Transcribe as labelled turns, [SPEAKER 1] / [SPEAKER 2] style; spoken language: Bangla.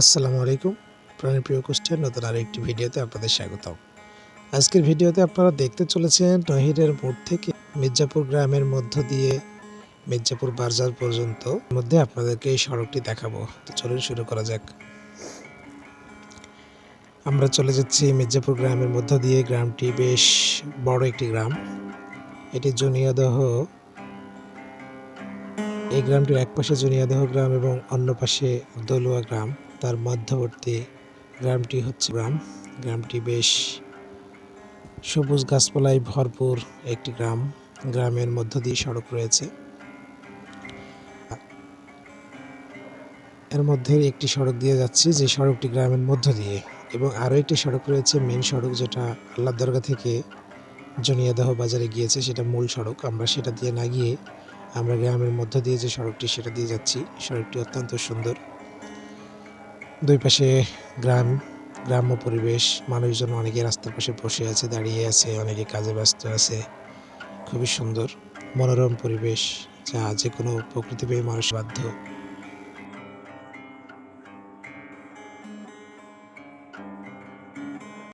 [SPEAKER 1] আসসালামু আলাইকুম। প্রাণীপ্রিয় কুষ্টিয়ার নতুন আরও একটি ভিডিওতে আপনাদের স্বাগত আজকের ভিডিওতে আপনারা দেখতে চলেছেন নহিরের মোড় থেকে মির্জাপুর গ্রামের মধ্য দিয়ে মির্জাপুর বাজার পর্যন্ত। মধ্যে আপনাদেরকে এই সড়কটি দেখাবো। তো চলুন শুরু করা যাক। আমরা চলে যাচ্ছি মির্জাপুর গ্রামের মধ্য দিয়ে। গ্রামটি বেশ বড় একটি গ্রাম। এটি জুনিয়াদহ। এই গ্রামটির এক পাশে জনিয়াদহ গ্রাম এবং অন্য পাশে দলুয়া গ্রাম। তার মধ্যবর্তী গ্রামটি হচ্ছে গ্রাম। গ্রামটি বেশ সবুজ গাছপালায় ভরপুর একটি গ্রাম। গ্রামের মধ্য দিয়ে সড়ক রয়েছে। এর মধ্যে একটি সড়ক দিয়ে যাচ্ছি, যে সড়কটি গ্রামের মধ্য দিয়ে। এবং আরও একটি সড়ক রয়েছে মেন সড়ক, যেটা আল্লাহ দরগা থেকে জনিয়াদহ বাজারে গিয়েছে, সেটা মূল সড়ক। আমরা সেটা দিয়ে না গিয়ে আমরা গ্রামের মধ্য দিয়ে যে সড়কটি, সেটা দিয়ে যাচ্ছি। সড়কটি অত্যন্ত সুন্দর। দুই পাশে গ্রাম, গ্রাম্য পরিবেশ, মানুষজন অনেকে রাস্তার পাশে বসে আছে, দাঁড়িয়ে আছে, অনেকে কাজে ব্যস্ত আছে। খুবই সুন্দর, মনোরম পরিবেশ, যা যে কোনো প্রকৃতিপ্রেমী মানুষ বাধ্য।